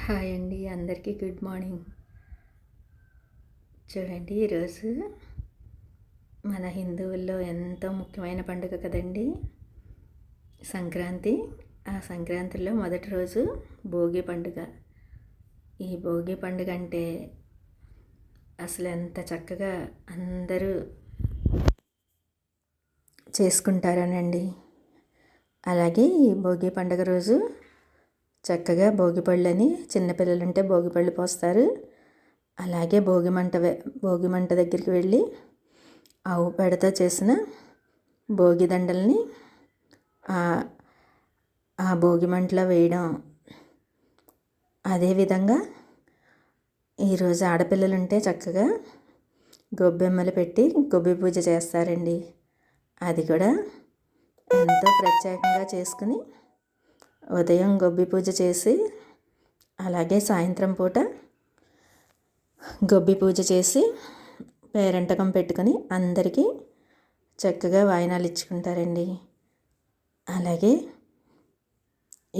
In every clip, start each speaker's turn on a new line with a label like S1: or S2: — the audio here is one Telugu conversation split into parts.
S1: హాయ్ అండి అందరికీ గుడ్ మార్నింగ్. చూడండి ఈరోజు మన హిందువుల్లో ఎంతో ముఖ్యమైన పండుగ కదండి? సంక్రాంతి. ఆ సంక్రాంతిలో మొదటి రోజు భోగి పండుగ. ఈ భోగి పండుగ అంటే అసలు ఎంత చక్కగా అందరూ చేసుకుంటారనండి. అలాగే ఈ భోగి పండుగ రోజు చక్కగా భోగిపళ్ళని చిన్నపిల్లలు ఉంటే భోగిపళ్ళు పోస్తారు. అలాగే భోగిమంట భోగిమంట దగ్గరికి వెళ్ళి ఆవు పేడతో చేసిన భోగి దండల్ని ఆ భోగిమంటలో వేయడం. అదేవిధంగా ఈరోజు ఆడపిల్లలు ఉంటే చక్కగా గొబ్బెమ్మలు పెట్టి గొబ్బి పూజ చేస్తారండి. అది కూడా ఎంతో ప్రత్యేకంగా చేసుకుని ఉదయం గొబ్బి పూజ చేసి అలాగే సాయంత్రం పూట గొబ్బి పూజ చేసి పేరంటకం పెట్టుకొని అందరికీ చక్కగా వాయినాలు ఇచ్చుకుంటారండి. అలాగే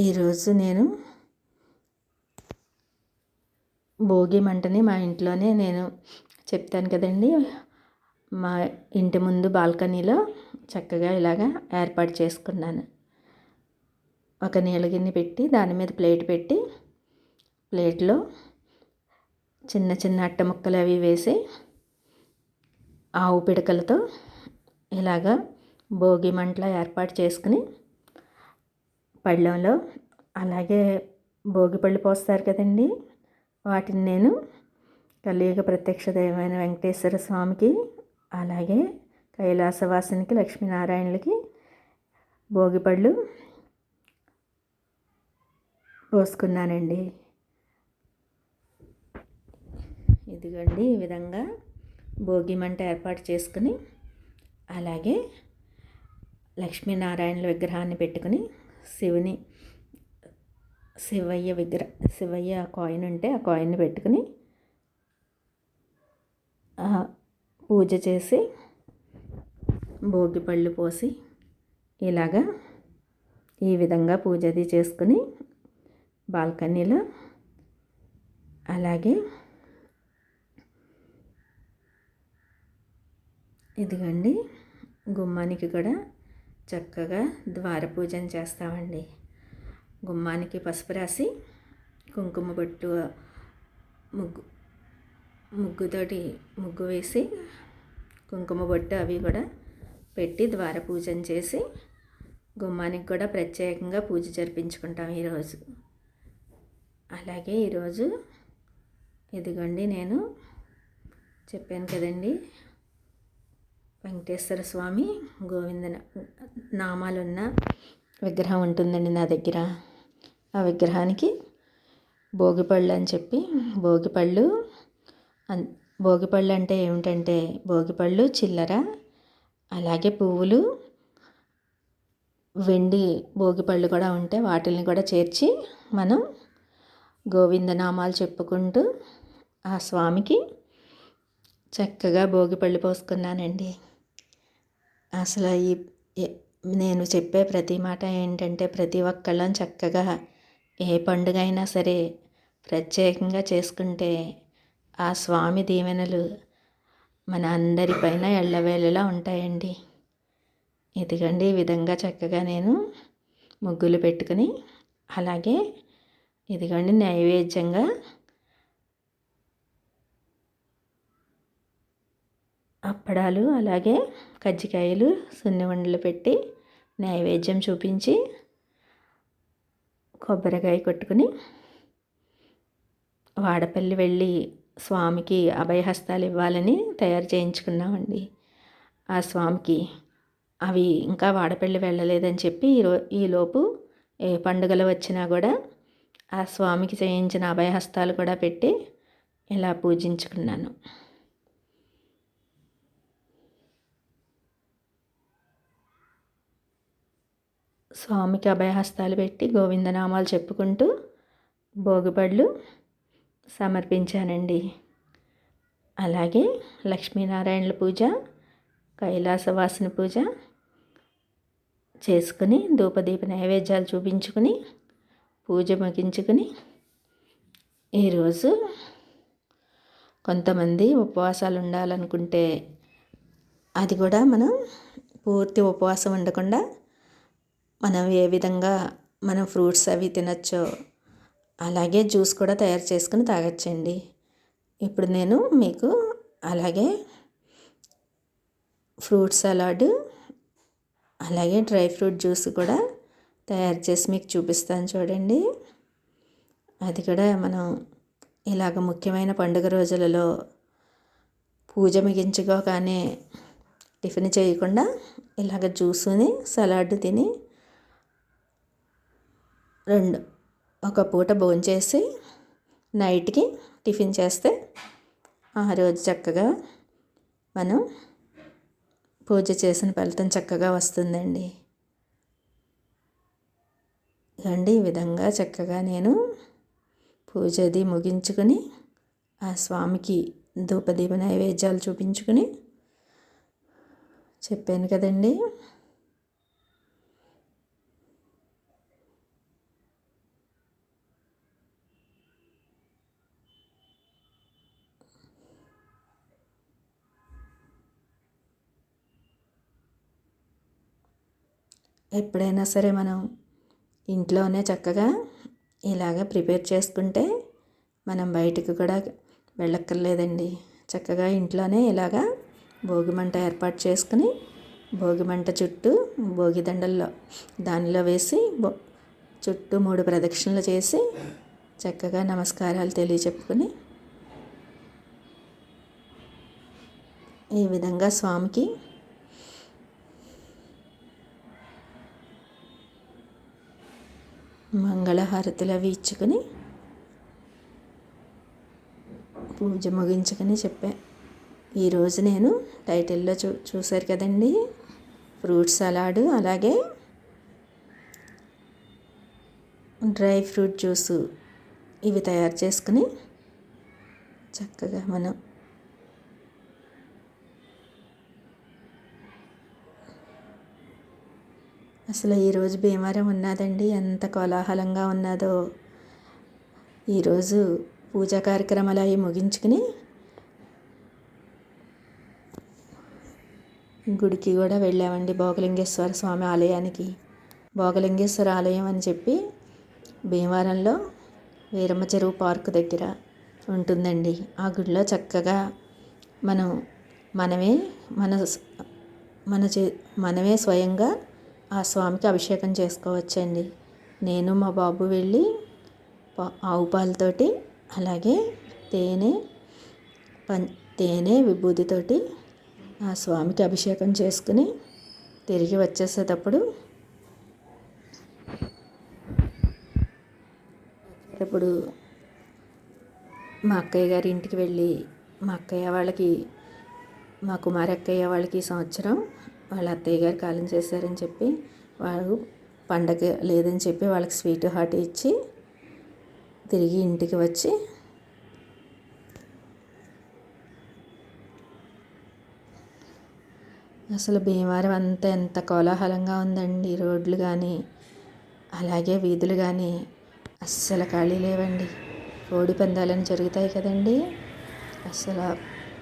S1: ఈరోజు నేను భోగి మంటని మా ఇంట్లోనే నేను చెప్తాను కదండి. మా ఇంటి ముందు బాల్కనీలో చక్కగా ఇలాగా ఏర్పాటు చేసుకున్నాను. ఒక నీళ్ళగిన్నె పెట్టి దాని మీద ప్లేట్ పెట్టి ప్లేట్లో చిన్న చిన్న అట్ట ముక్కలు అవి వేసి ఆవు పిడకలతో ఇలాగా భోగి మంటల ఏర్పాటు చేసుకుని పళ్ళెంలో అలాగే భోగి పళ్ళు పోస్తారు కదండి. వాటిని నేను కలియుగ ప్రత్యక్ష దైవమైన వెంకటేశ్వర స్వామికి అలాగే కైలాసవాసునికి లక్ష్మీనారాయణులకి భోగిపళ్ళు పోసుకున్నానండి. ఇదిగోండి ఈ విధంగా భోగి మంట ఏర్పాటు చేసుకుని అలాగే లక్ష్మీనారాయణుల విగ్రహాన్ని పెట్టుకుని శివుని శివయ్య విగ్రహ శివయ్య కాయిన్ ఉంటే ఆ కాయిన్ పెట్టుకుని పూజ చేసి భోగి పళ్ళు పోసి ఇలాగా ఈ విధంగా పూజ అది చేసుకుని బాల్కనీలో. అలాగే ఇదిగండి గుమ్మానికి కూడా చక్కగా ద్వార పూజన చేస్తామండి. గుమ్మానికి పసుపు రాసి కుంకుమ బొట్టు ముగ్గు ముగ్గుతోటి ముగ్గు వేసి కుంకుమ బొట్టు అవి కూడా పెట్టి ద్వార పూజన చేసి గుమ్మానికి కూడా ప్రత్యేకంగా పూజ జరిపించుకుంటాం ఈరోజు అలాగే ఈరోజు ఇదిగోండి నేను చెప్పాను కదండి. వెంకటేశ్వర స్వామి గోవింద నామాలున్న విగ్రహం ఉంటుందండి నా దగ్గర. ఆ విగ్రహానికి భోగిపళ్ళు అని చెప్పి భోగిపళ్ళు భోగిపళ్ళు అంటే ఏమిటంటే భోగిపళ్ళు చిల్లర అలాగే పువ్వులు వెండి భోగిపళ్ళు కూడా ఉంటే వాటిల్ని కూడా చేర్చి మనం గోవిందనామాలు చెప్పుకుంటూ ఆ స్వామికి చక్కగా భోగిపళ్ళు పోసుకున్నానండి. అసలు ఈ నేను చెప్పే ప్రతి మాట ఏంటంటే ప్రతి ఒక్కళ్ళం చక్కగా ఏ పండుగ అయినా సరే ప్రత్యేకంగా చేసుకుంటే ఆ స్వామి దీవెనలు మన అందరిపైన ఎళ్ళవేళలా ఉంటాయండి. ఇదిగండి ఈ విధంగా చక్కగా నేను ముగ్గులు పెట్టుకుని అలాగే ఇదిగోండి నైవేద్యంగా అప్పడాలు అలాగే కజ్జికాయలు సున్ని వండలు పెట్టి నైవేద్యం చూపించి కొబ్బరికాయ కొట్టుకుని వాడపల్లి వెళ్ళి స్వామికి అభయహస్తాలు ఇవ్వాలని తయారు చేయించుకున్నామండి. ఆ స్వామికి అవి ఇంకా వాడపల్లి వెళ్ళలేదని చెప్పి ఈరో ఈలోపు ఏ పండుగలు వచ్చినా కూడా ఆ స్వామికి చేయించిన అభయహస్తాలు కూడా పెట్టి ఇలా పూజించుకున్నాను. స్వామికి అభయహస్తాలు పెట్టి గోవిందనామాలు చెప్పుకుంటూ భోగిపళ్ళు సమర్పించానండి. అలాగే లక్ష్మీనారాయణల పూజ కైలాసవాసిన పూజ చేసుకుని ధూపదీప నైవేద్యాలు చూపించుకుని పూజ ముగించుకుని ఈరోజు కొంతమంది ఉపవాసాలు ఉండాలనుకుంటే అది కూడా మనం పూర్తి ఉపవాసం ఉండకుండా మనం ఏ విధంగా మనం ఫ్రూట్స్ అవి తినచ్చో అలాగే జ్యూస్ కూడా తయారు చేసుకుని తాగొచ్చండి. ఇప్పుడు నేను మీకు అలాగే ఫ్రూట్ సలాడ్ అలాగే డ్రై ఫ్రూట్ జ్యూస్ కూడా తయారు చేసి మీకు చూపిస్తాను చూడండి. అది కూడా మనం ఇలాగ ముఖ్యమైన పండుగ రోజులలో పూజ ముగించుకోగానే టిఫిన్ చేయకుండా ఇలాగ జ్యూసుని సలాడ్ తిని రెండు ఒక పూట భోంచేసి నైట్కి టిఫిన్ చేస్తే ఆ రోజు చక్కగా మనం పూజ చేసిన ఫలితం చక్కగా వస్తుందండి. రండి ఈ విధంగా చక్కగా నేను పూజ అది ముగించుకుని ఆ స్వామికి ధూపదీప నైవేద్యాలు చూపించుకుని చెప్పాను కదండి. ఎప్పుడైనా సరే మనం ఇంట్లోనే చక్కగా ఇలాగ ప్రిపేర్ చేసుకుంటే మనం బయటకు కూడా వెళ్ళక్కర్లేదండి. చక్కగా ఇంట్లోనే ఇలాగా భోగిమంట ఏర్పాటు చేసుకుని భోగిమంట చుట్టూ భోగి దండల్లో దానిలో వేసి బో చుట్టూ మూడు ప్రదక్షిణలు చేసి చక్కగా నమస్కారాలు తెలియచెప్పుకుని ఈ విధంగా స్వామికి మంగళహారతులు అవి ఇచ్చుకొని పూజ ముగించుకొని చెప్పా. ఈరోజు నేను టైటిల్లో చూ చూశారు కదండి ఫ్రూట్ సలాడు అలాగే డ్రై ఫ్రూట్ జ్యూసు ఇవి తయారు చేసుకుని చక్కగా మనం అసలు ఈరోజు భీమవరం ఉన్నదండి? ఎంత కోలాహలంగా ఉన్నదో. ఈరోజు పూజా కార్యక్రమాలు అవి ముగించుకుని గుడికి కూడా వెళ్ళామండి భోగలింగేశ్వర స్వామి ఆలయానికి. భోగలింగేశ్వర ఆలయం అని చెప్పి భీమవరంలో వీరమ్మ చెరువు పార్క్ దగ్గర ఉంటుందండి. ఆ గుడిలో చక్కగా మనం మనమే మన మన చే మనమే స్వయంగా ఆ స్వామికి అభిషేకం చేసుకోవచ్చండి. నేను మా బాబు వెళ్ళి ఆవు పాలతోటి అలాగే తేనె పం తేనె విభూతితోటి ఆ స్వామికి అభిషేకం చేసుకుని తిరిగి వచ్చేసేటప్పుడు ఇప్పుడు మా అక్కయ్య గారి ఇంటికి వెళ్ళి మా అక్కయ్య వాళ్ళకి మా కుమారి అక్కయ్య వాళ్ళకి సంవత్సరం వాళ్ళ అత్తయ్య గారు కాలం చేశారని చెప్పి వాళ్ళు పండగ లేదని చెప్పి వాళ్ళకి స్వీట్ హాట్ ఇచ్చి తిరిగి ఇంటికి వచ్చి అసలు భీమవరం అంతా ఎంత కోలాహలంగా ఉందండి. రోడ్లు కానీ అలాగే వీధులు కానీ అస్సలు ఖాళీ లేవండి. కోడి పందాలని జరుగుతాయి కదండి. అసలు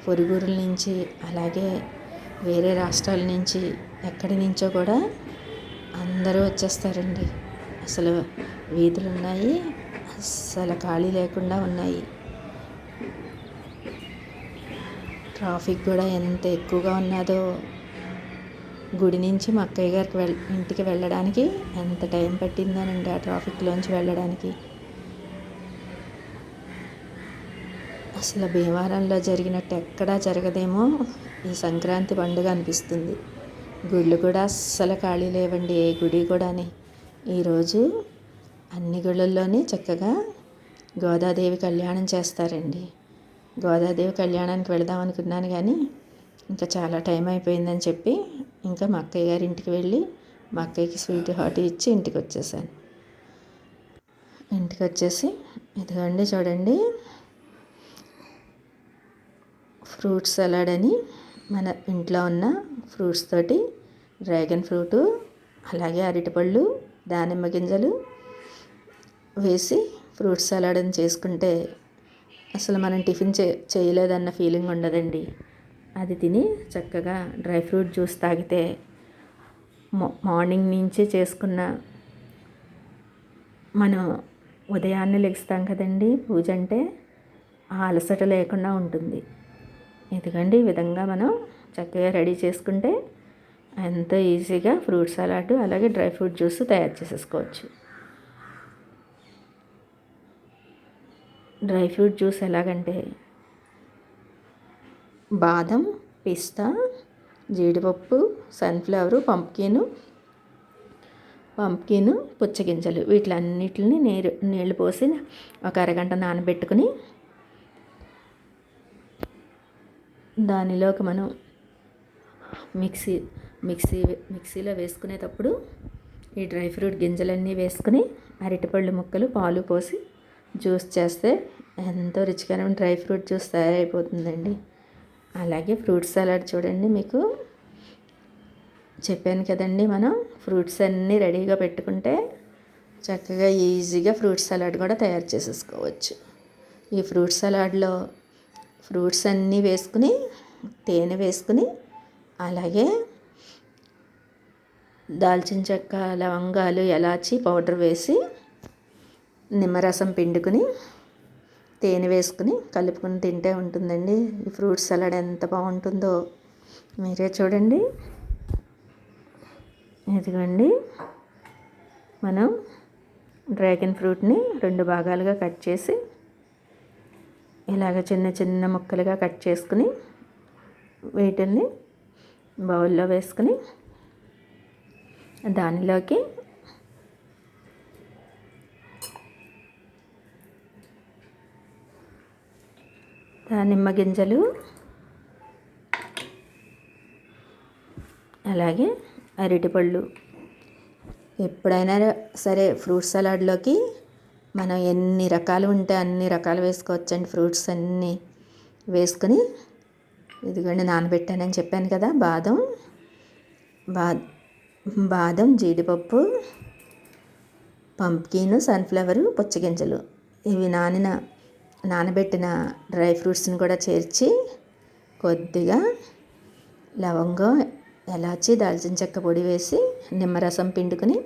S1: పొరుగురుల నుంచి అలాగే వేరే రాష్ట్రాల నుంచి ఎక్కడి నుంచో కూడా అందరూ వచ్చేస్తారండి. అసలు వీధులు ఉన్నాయి అసలు ఖాళీ లేకుండా ఉన్నాయి. ట్రాఫిక్ కూడా ఎంత ఎక్కువగా ఉన్నదో గుడి నుంచి మా అక్కయ్య గారికి వెళ్ ఇంటికి వెళ్ళడానికి ఎంత టైం పట్టిందోనండి ఆ ట్రాఫిక్లోంచి వెళ్ళడానికి. అసలు భీమవరంలో జరిగినట్టు ఎక్కడా జరగదేమో ఈ సంక్రాంతి పండుగ అనిపిస్తుంది. గుళ్ళు కూడా అస్సలు ఖాళీ లేవండి ఏ గుడి కూడాని. ఈరోజు అన్ని గుళ్ళల్లోనే చక్కగా గోదాదేవి కళ్యాణం చేస్తారండి. గోదాదేవి కళ్యాణానికి వెళదాం అనుకున్నాను కానీ ఇంకా చాలా టైం అయిపోయిందని చెప్పి ఇంకా మా అక్కయ్య గారి ఇంటికి వెళ్ళి మా అక్కయ్యకి స్వీట్ హాట్ ఇచ్చి ఇంటికి వచ్చేసాను. ఇంటికి వచ్చేసి ఇదిగోండి చూడండి ఫ్రూట్ సలాడ్ అని మన ఇంట్లో ఉన్న ఫ్రూట్స్ తోటి డ్రాగన్ ఫ్రూటు అలాగే అరటిపళ్ళు దానిమ్మ గింజలు వేసి ఫ్రూట్ సలాడ్ అని చేసుకుంటే అసలు మనం టిఫిన్ చే చేయలేదన్న ఫీలింగ్ ఉండదండి. అది తిని చక్కగా డ్రై ఫ్రూట్ జ్యూస్ తాగితే మార్నింగ్ నుంచి చేసుకున్న మనం ఉదయాన్నే లెగుస్తాం కదండి. పూజ అంటే ఆ అలసట లేకుండా ఉంటుంది. ఎందుకంటే ఈ విధంగా మనం చక్కగా రెడీ చేసుకుంటే ఎంతో ఈజీగా ఫ్రూట్ సలాడ్ అలాగే డ్రై ఫ్రూట్ జ్యూస్ తయారు చేసేసుకోవచ్చు. డ్రై ఫ్రూట్ జ్యూస్ ఎలాగంటే బాదం పిస్తా జీడిపప్పు సన్ఫ్లవరు పంప్కిన్ పంప్కిన్ పుచ్చగింజలు వీటిలన్నిటిని నీరు నీళ్ళు పోసి ఒక అరగంట నానబెట్టుకుని దానిలోకి మనం మిక్సీ మిక్సీ మిక్సీలో వేసుకునేటప్పుడు ఈ డ్రై ఫ్రూట్ గింజలన్నీ వేసుకుని అరటిపళ్ళు ముక్కలు పాలు పోసి జ్యూస్ చేస్తే ఎంతో రుచికరమైన డ్రై ఫ్రూట్ జ్యూస్ తయారైపోతుందండి. అలాగే ఫ్రూట్ సలాడ్ చూడండి మీకు. చెప్పాను కదండి మనం ఫ్రూట్స్ అన్నీ రెడీగా పెట్టుకుంటే చక్కగా ఈజీగా ఫ్రూట్ సలాడ్ కూడా తయారు చేసేసుకోవచ్చు. ఈ ఫ్రూట్ సలాడ్లో ఫ్రూట్స్ అన్నీ వేసుకుని తేనె వేసుకుని అలాగే దాల్చిన చెక్క లవంగాలు ఎలాచి పౌడర్ వేసి నిమ్మరసం పిండుకుని తేనె వేసుకుని కలుపుకుని తింటే ఉంటుందండి. ఈ ఫ్రూట్ సలాడ్ ఎంత బాగుంటుందో మీరే చూడండి. ఇదిగోండి. మనం డ్రాగన్ ఫ్రూట్ని రెండు భాగాలుగా కట్ చేసి ఇలాగ చిన్న చిన్న ముక్కలుగా కట్ చేసుకుని వీటిని బౌల్లో వేసుకుని దానిలోకి నిమ్మ గింజలు అలాగే అరటిపళ్ళు. ఎప్పుడైనా సరే ఫ్రూట్ సలాడ్లోకి మనం ఎన్ని రకాలు ఉంటే అన్ని రకాలు వేసుకోవచ్చండి. ఫ్రూట్స్ అన్నీ వేసుకొని ఇదిగోండి నానబెట్టానని చెప్పాను కదా బాదం బా బాదం జీడిపప్పు పంప్కిన్ సన్ఫ్లవరు పుచ్చగింజలు. ఇవి నానిన నానబెట్టిన డ్రై ఫ్రూట్స్ని కూడా చేర్చి కొద్దిగా లవంగం ఎలాచి దాల్చిన చెక్క పొడి వేసి నిమ్మరసం పిండుకొని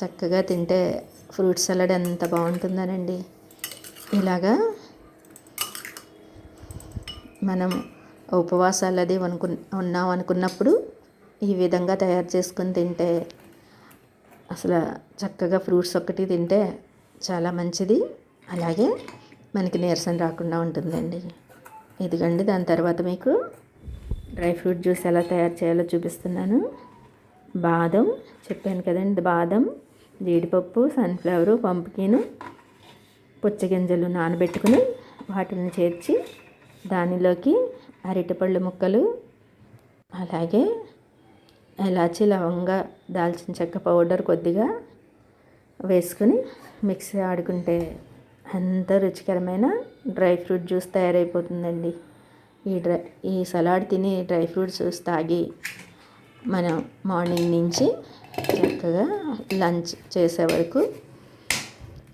S1: చక్కగా తింటే ఫ్రూట్ సలాడ్ ఎంత బాగుంటుందనండి. ఇలాగా మనం ఉపవాసాలు అది అనుకు ఉన్నాం అనుకున్నప్పుడు ఈ విధంగా తయారు చేసుకుని తింటే అసలు చక్కగా ఫ్రూట్స్ ఒక్కటి తింటే చాలా మంచిది. అలాగే మనకి నీరసం రాకుండా ఉంటుందండి. ఇదిగండి దాని తర్వాత మీకు డ్రై ఫ్రూట్ జ్యూస్ ఎలా తయారు చేయాలో చూపిస్తున్నాను. బాదం చెప్పాను కదండి బాదం. జీడిపప్పు సన్ఫ్లవరు పంపుకిన్ పుచ్చగింజలు నానబెట్టుకుని వాటిని చేర్చి దానిలోకి అరటిపళ్ళు ముక్కలు అలాగే ఇలాచి లవంగా దాల్చిన చెక్క పౌడర్ కొద్దిగా వేసుకుని మిక్సీ ఆడుకుంటే అంత రుచికరమైన డ్రై ఫ్రూట్ జ్యూస్ తయారైపోతుందండి. ఈ డ్రై ఈ సలాడ్ తిని డ్రై ఫ్రూట్ జ్యూస్ తాగి మనం మార్నింగ్ నుంచి చక్కగా లంచ్ చేసే వరకు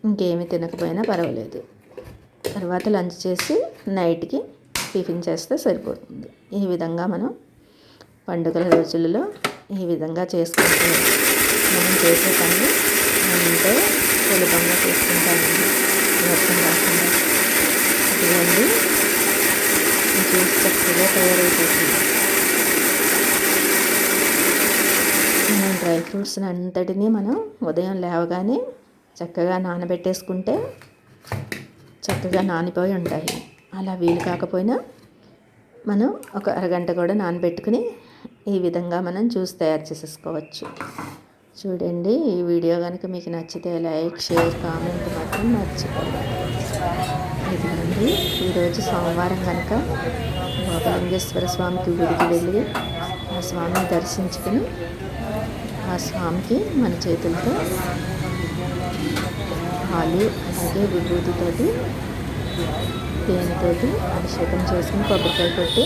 S1: ఇంకేమి తినకపోయినా పర్వాలేదు. తర్వాత లంచ్ చేసి నైట్కి టిఫిన్ చేస్తే సరిపోతుంది. ఈ విధంగా మనం పండుగల రోజులలో ఈ విధంగా చేసుకుంటే మనం చేసే పనులు ఎంతో సులభంగా చేసుకుంటామండి. వర్షం రాకుండా. ఇటువంటి జ్యూస్ చక్కగా తయారైపోతుంది మనం డ్రై ఫ్రూట్స్ అంతటినీ మనం ఉదయం లేవగానే చక్కగా నానబెట్టేసుకుంటే చక్కగా నానిపోయి ఉంటాయి. అలా వీలు కాకపోయినా మనం ఒక అరగంట కూడా నానబెట్టుకుని ఈ విధంగా మనం జ్యూస్ తయారు చేసేసుకోవచ్చు. చూడండి ఈ వీడియో కనుక మీకు నచ్చితే లైక్ షేర్ కామెంట్ మాత్రం మర్చిపోండి ఇదిగోండి ఈరోజు సోమవారం కనుక బాబలింగేశ్వర స్వామికి గుడికి వెళ్ళి ఆ స్వామిని దర్శించుకుని ఆ స్వామికి మన చేతులతో పాలు అలాగే విభూతితోటి తేనెతోటి అభిషేకం చేసుకుని కొబ్బరికాయ కొట్టి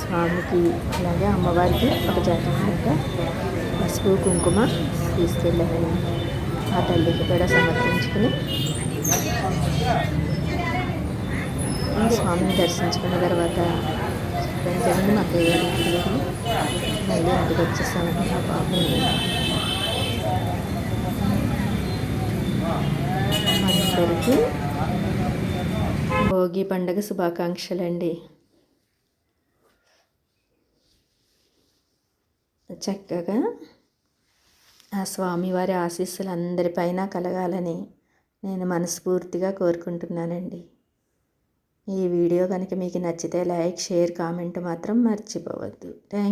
S1: స్వామికి అలాగే అమ్మవారికి ఒక జాతక పసుపు కుంకుమ తీసుకెళ్ళాను ఆ తల్లికి కూడా సమర్పించుకుని ఆ స్వామిని దర్శించుకున్న తర్వాత వెంటనే మా పేరు మళ్ళీ ఇంటికి వచ్చేసామండి. మా బాబు అందరికీ భోగి పండగ శుభాకాంక్షలండి. చక్కగా ఆ స్వామివారి ఆశీస్సులు అందరిపైన కలగాలని నేను మనస్ఫూర్తిగా కోరుకుంటున్నానండి. ఈ వీడియో కనుక మీకు నచ్చితే లైక్ షేర్ కామెంట్ మాత్రం మర్చిపోవద్దు. థ్యాంక్